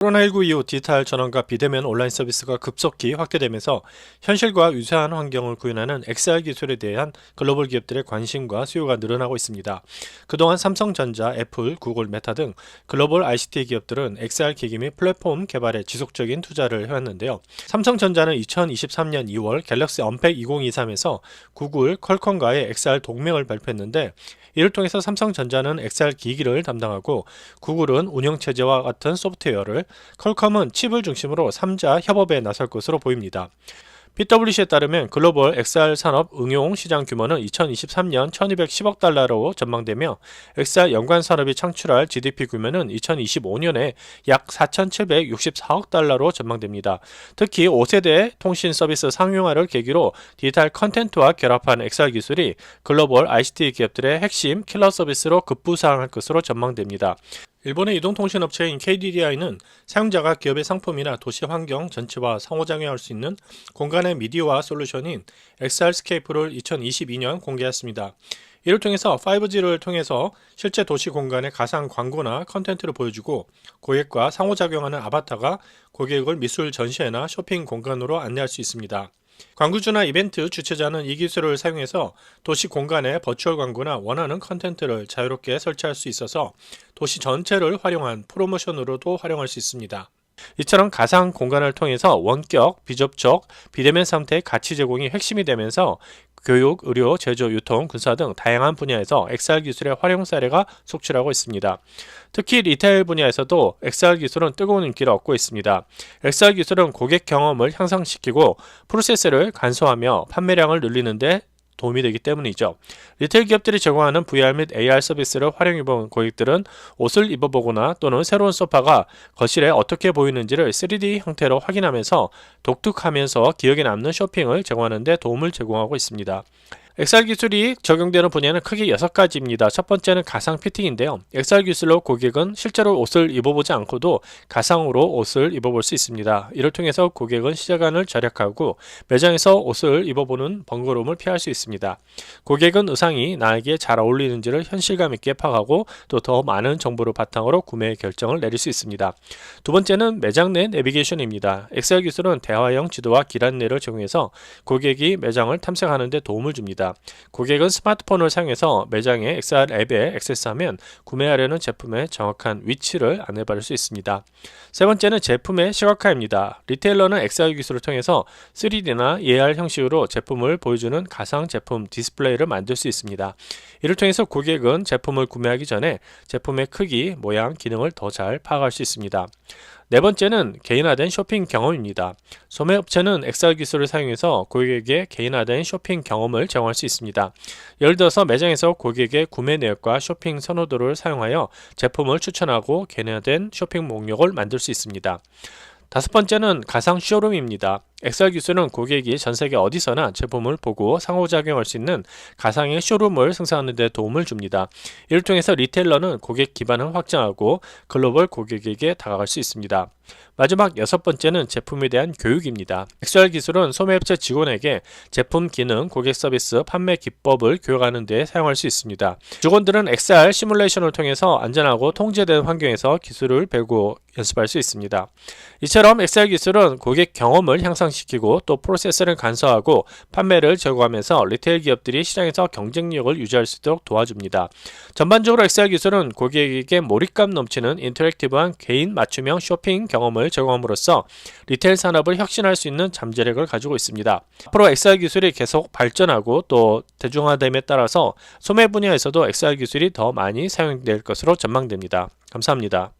코로나19 이후 디지털 전환과 비대면 온라인 서비스가 급속히 확대되면서 현실과 유사한 환경을 구현하는 XR 기술에 대한 글로벌 기업들의 관심과 수요가 늘어나고 있습니다. 그동안 삼성전자, 애플, 구글, 메타 등 글로벌 ICT 기업들은 XR 기기 및 플랫폼 개발에 지속적인 투자를 해왔는데요. 삼성전자는 2023년 2월 갤럭시 언팩 2023에서 구글, 퀄컴과의 XR 동맹을 발표했는데 이를 통해서 삼성전자는 XR 기기를 담당하고 구글은 운영체제와 같은 소프트웨어를 퀄컴은 칩을 중심으로 3자 협업에 나설 것으로 보입니다. PwC에 따르면 글로벌 XR 산업 응용 시장 규모는 2023년 1210억 달러로 전망되며 XR 연관 산업이 창출할 GDP 규모는 2025년에 약 4764억 달러로 전망됩니다. 특히 5세대 통신 서비스 상용화를 계기로 디지털 컨텐츠와 결합한 XR 기술이 글로벌 ICT 기업들의 핵심 킬러 서비스로 급부상할 것으로 전망됩니다. 일본의 이동통신 업체인 KDDI는 사용자가 기업의 상품이나 도시 환경 전체와 상호작용할 수 있는 공간의 미디어화 솔루션인 XR스케이프를 2022년 공개했습니다. 이를 통해서 5G를 통해서 실제 도시 공간의 가상 광고나 컨텐츠를 보여주고 고객과 상호작용하는 아바타가 고객을 미술 전시회나 쇼핑 공간으로 안내할 수 있습니다. 광고주나 이벤트 주최자는 이 기술을 사용해서 도시 공간에 버추얼 광고나 원하는 컨텐츠를 자유롭게 설치할 수 있어서 도시 전체를 활용한 프로모션으로도 활용할 수 있습니다. 이처럼 가상 공간을 통해서 원격, 비접촉, 비대면 상태의 가치 제공이 핵심이 되면서 교육, 의료, 제조, 유통, 군사 등 다양한 분야에서 XR 기술의 활용 사례가 속출하고 있습니다. 특히 리테일 분야에서도 XR 기술은 뜨거운 인기를 얻고 있습니다. XR 기술은 고객 경험을 향상시키고 프로세스를 간소하며 판매량을 늘리는데 도움이 되기 때문이죠. 리테일 기업들이 제공하는 VR 및 AR 서비스를 활용해본 고객들은 옷을 입어보거나 또는 새로운 소파가 거실에 어떻게 보이는지를 3D 형태로 확인하면서 독특하면서 기억에 남는 쇼핑을 제공하는 데 도움을 제공하고 있습니다. XR 기술이 적용되는 분야는 크게 6가지입니다. 첫 번째는 가상 피팅인데요. XR 기술로 고객은 실제로 옷을 입어보지 않고도 가상으로 옷을 입어볼 수 있습니다. 이를 통해서 고객은 시간을 절약하고 매장에서 옷을 입어보는 번거로움을 피할 수 있습니다. 고객은 의상이 나에게 잘 어울리는지를 현실감 있게 파악하고 또 더 많은 정보를 바탕으로 구매 결정을 내릴 수 있습니다. 두 번째는 매장 내 내비게이션입니다. XR 기술은 대화형 지도와 길 안내를 제공해서 고객이 매장을 탐색하는 데 도움을 줍니다. 고객은 스마트폰을 사용해서 매장의 XR 앱에 액세스하면 구매하려는 제품의 정확한 위치를 안내받을 수 있습니다. 세 번째는 제품의 시각화입니다. 리테일러는 XR 기술을 통해서 3D나 AR 형식으로 제품을 보여주는 가상 제품 디스플레이를 만들 수 있습니다. 이를 통해서 고객은 제품을 구매하기 전에 제품의 크기, 모양, 기능을 더 잘 파악할 수 있습니다. 네 번째는 개인화된 쇼핑 경험입니다. 소매업체는 XR 기술을 사용해서 고객에게 개인화된 쇼핑 경험을 제공할 수 있습니다. 예를 들어서 매장에서 고객의 구매 내역과 쇼핑 선호도를 사용하여 제품을 추천하고 개인화된 쇼핑 목록을 만들 수 있습니다. 다섯 번째는 가상 쇼룸입니다. XR 기술은 고객이 전 세계 어디서나 제품을 보고 상호작용할 수 있는 가상의 쇼룸을 생산하는 데 도움을 줍니다. 이를 통해서 리테일러는 고객 기반을 확장하고 글로벌 고객에게 다가갈 수 있습니다. 마지막 여섯 번째는 제품에 대한 교육입니다. XR 기술은 소매업체 직원에게 제품 기능, 고객 서비스, 판매 기법을 교육하는 데 사용할 수 있습니다. 직원들은 XR 시뮬레이션을 통해서 안전하고 통제된 환경에서 기술을 배우고 연습할 수 있습니다. 이처럼 XR 기술은 고객 경험을 향상 시키고 또 프로세스를 간소화하고 판매를 제고하면서 리테일 기업들이 시장에서 경쟁력을 유지할 수 있도록 도와줍니다. 전반적으로 XR 기술은 고객에게 몰입감 넘치는 인터랙티브한 개인 맞춤형 쇼핑 경험을 제공함으로써 리테일 산업을 혁신할 수 있는 잠재력을 가지고 있습니다. 앞으로 XR 기술이 계속 발전하고 또 대중화됨에 따라서 소매 분야에서도 XR 기술이 더 많이 사용될 것으로 전망됩니다. 감사합니다.